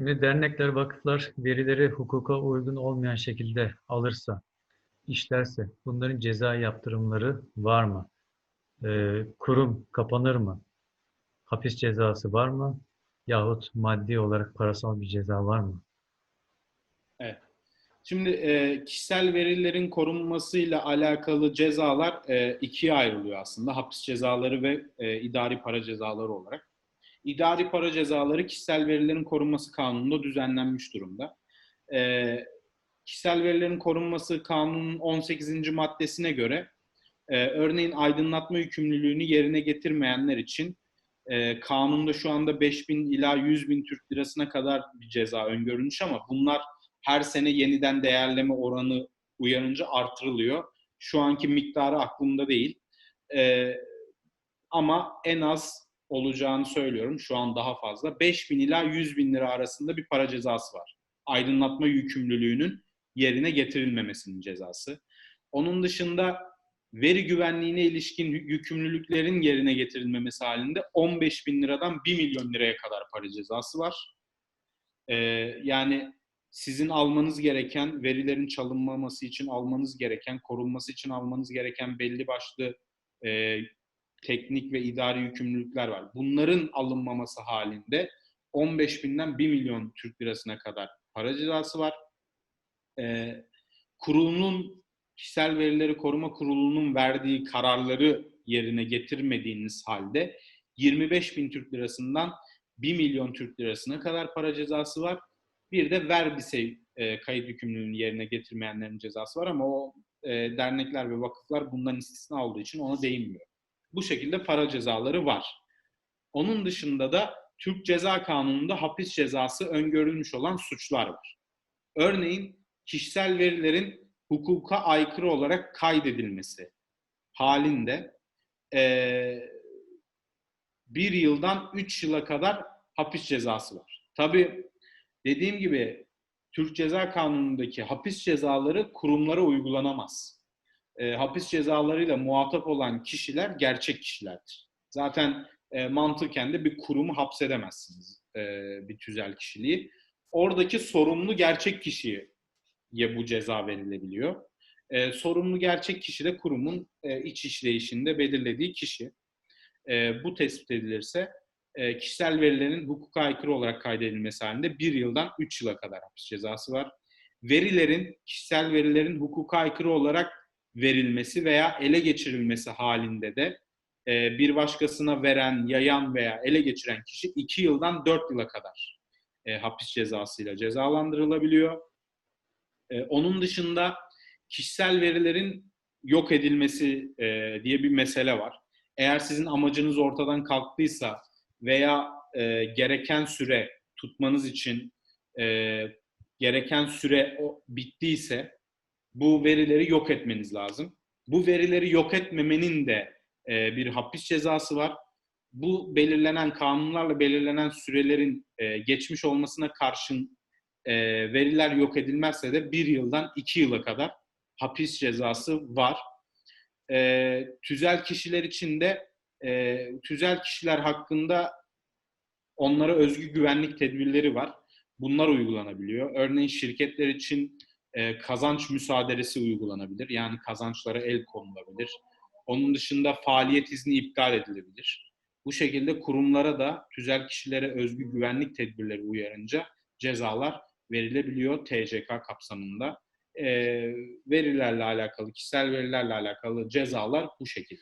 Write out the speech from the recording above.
Şimdi dernekler, vakıflar verileri hukuka uygun olmayan şekilde alırsa, işlerse bunların ceza yaptırımları var mı? Ee, kurum kapanır mı? Hapis cezası var mı? Yahut maddi olarak parasal bir ceza var mı? Evet. Şimdi e, kişisel verilerin korunmasıyla alakalı cezalar e, ikiye ayrılıyor aslında. Hapis cezaları ve e, idari para cezaları olarak. İdari para cezaları kişisel verilerin korunması kanununda düzenlenmiş durumda. E, kişisel verilerin korunması kanunun 18. maddesine göre e, örneğin aydınlatma yükümlülüğünü yerine getirmeyenler için e, kanunda şu anda 5000 ila 100 bin Türk lirasına kadar bir ceza öngörülmüş ama bunlar her sene yeniden değerleme oranı uyarınca artırılıyor. Şu anki miktarı aklımda değil. E, ama en az olacağını söylüyorum. Şu an daha fazla. 5 bin ila 100 bin lira arasında bir para cezası var. Aydınlatma yükümlülüğünün yerine getirilmemesinin cezası. Onun dışında veri güvenliğine ilişkin yükümlülüklerin yerine getirilmemesi halinde 15 bin liradan 1 milyon liraya kadar para cezası var. Ee, yani sizin almanız gereken, verilerin çalınmaması için almanız gereken, korunması için almanız gereken belli başlı e, teknik ve idari yükümlülükler var. Bunların alınmaması halinde 15 binden 1 milyon Türk lirasına kadar para cezası var. E, kurulunun, kişisel verileri koruma kurulunun verdiği kararları yerine getirmediğiniz halde 25 bin Türk lirasından 1 milyon Türk lirasına kadar para cezası var. Bir de verbise e, kayıt yükümlülüğünü yerine getirmeyenlerin cezası var ama o e, dernekler ve vakıflar bundan istisna olduğu için ona değinmiyor. Bu şekilde para cezaları var. Onun dışında da Türk Ceza Kanunu'nda hapis cezası öngörülmüş olan suçlar var. Örneğin kişisel verilerin hukuka aykırı olarak kaydedilmesi halinde e, bir yıldan üç yıla kadar hapis cezası var. Tabii dediğim gibi Türk Ceza Kanunu'ndaki hapis cezaları kurumlara uygulanamaz. E, hapis cezalarıyla muhatap olan kişiler gerçek kişilerdir. Zaten e, mantıken de bir kurumu hapsedemezsiniz e, bir tüzel kişiliği. Oradaki sorumlu gerçek kişiye bu ceza verilebiliyor. E, sorumlu gerçek kişi de kurumun e, iç işleyişinde belirlediği kişi. E, bu tespit edilirse e, kişisel verilerin hukuka aykırı olarak kaydedilmesi halinde bir yıldan üç yıla kadar hapis cezası var. Verilerin, kişisel verilerin hukuka aykırı olarak verilmesi veya ele geçirilmesi halinde de e, bir başkasına veren, yayan veya ele geçiren kişi iki yıldan dört yıla kadar e, hapis cezasıyla cezalandırılabiliyor. E, onun dışında kişisel verilerin yok edilmesi e, diye bir mesele var. Eğer sizin amacınız ortadan kalktıysa veya e, gereken süre tutmanız için e, gereken süre o, bittiyse bu verileri yok etmeniz lazım. Bu verileri yok etmemenin de e, bir hapis cezası var. Bu belirlenen kanunlarla belirlenen sürelerin e, geçmiş olmasına karşın e, veriler yok edilmezse de bir yıldan iki yıla kadar hapis cezası var. E, tüzel kişiler için de e, tüzel kişiler hakkında onlara özgü güvenlik tedbirleri var. Bunlar uygulanabiliyor. Örneğin şirketler için e, kazanç müsaadelesi uygulanabilir. Yani kazançlara el konulabilir. Onun dışında faaliyet izni iptal edilebilir. Bu şekilde kurumlara da tüzel kişilere özgü güvenlik tedbirleri uyarınca cezalar verilebiliyor TCK kapsamında. E, verilerle alakalı, kişisel verilerle alakalı cezalar bu şekilde.